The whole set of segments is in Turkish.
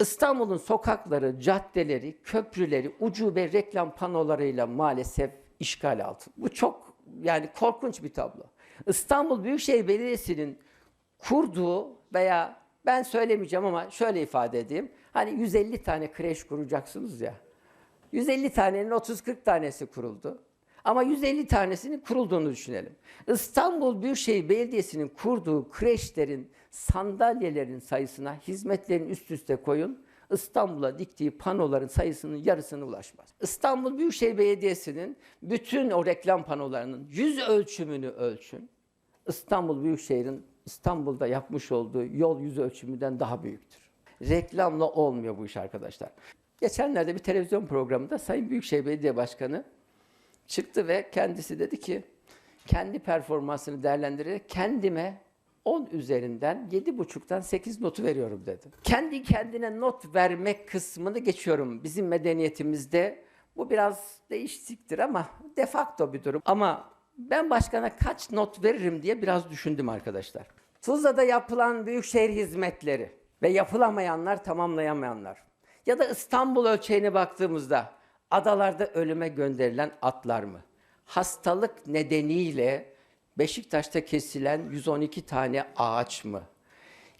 İstanbul'un sokakları, caddeleri, köprüleri ucube reklam panolarıyla maalesef işgal altında. Bu çok yani korkunç bir tablo. İstanbul Büyükşehir Belediyesi'nin kurduğu veya ben söylemeyeceğim ama şöyle ifade edeyim. Hani 150 tane kreş kuracaksınız ya. 150 tanenin 30-40 tanesi kuruldu. Ama 150 tanesinin kurulduğunu düşünelim. İstanbul Büyükşehir Belediyesi'nin kurduğu kreşlerin sandalyelerin sayısına hizmetlerin üst üste koyun. İstanbul'a diktiği panoların sayısının yarısına ulaşmaz. İstanbul Büyükşehir Belediyesi'nin bütün o reklam panolarının yüz ölçümünü ölçün. İstanbul Büyükşehir'in İstanbul'da yapmış olduğu yol yüz ölçümünden daha büyüktür. Reklamla olmuyor bu iş arkadaşlar. Geçenlerde bir televizyon programında Sayın Büyükşehir Belediye Başkanı çıktı ve kendisi dedi ki kendi performansını değerlendirerek kendime 10 üzerinden 7,5'tan 8 notu veriyorum dedi. Kendi kendine not vermek kısmını geçiyorum. Bizim medeniyetimizde bu biraz değişiktir ama de facto bir durum. Ama ben başkana kaç not veririm diye biraz düşündüm arkadaşlar. Tuzla'da yapılan büyükşehir hizmetleri ve yapılamayanlar, tamamlayamayanlar. Ya da İstanbul ölçeğine baktığımızda adalarda ölüme gönderilen atlar mı? Hastalık nedeniyle Beşiktaş'ta kesilen 112 tane ağaç mı?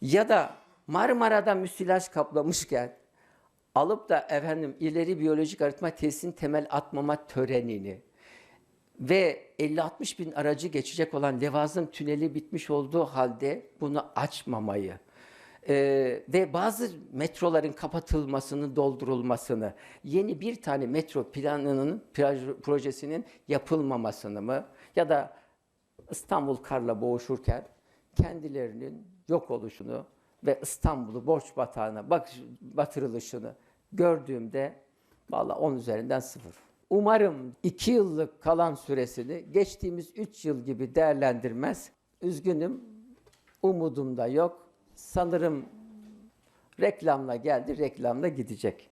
Ya da Marmara'da müsilaj kaplamışken alıp da efendim ileri biyolojik arıtma tesisinin temel atmama törenini ve 50-60 bin aracı geçecek olan Levazım tüneli bitmiş olduğu halde bunu açmamayı ee, ve bazı metroların kapatılmasını, doldurulmasını, yeni bir tane metro planının, proj- projesinin yapılmamasını mı ya da İstanbul karla boğuşurken kendilerinin yok oluşunu ve İstanbul'u borç batağına bak- batırılışını gördüğümde valla 10 üzerinden sıfır. Umarım 2 yıllık kalan süresini geçtiğimiz 3 yıl gibi değerlendirmez. Üzgünüm, umudum da yok. Sanırım reklamla geldi, reklamla gidecek.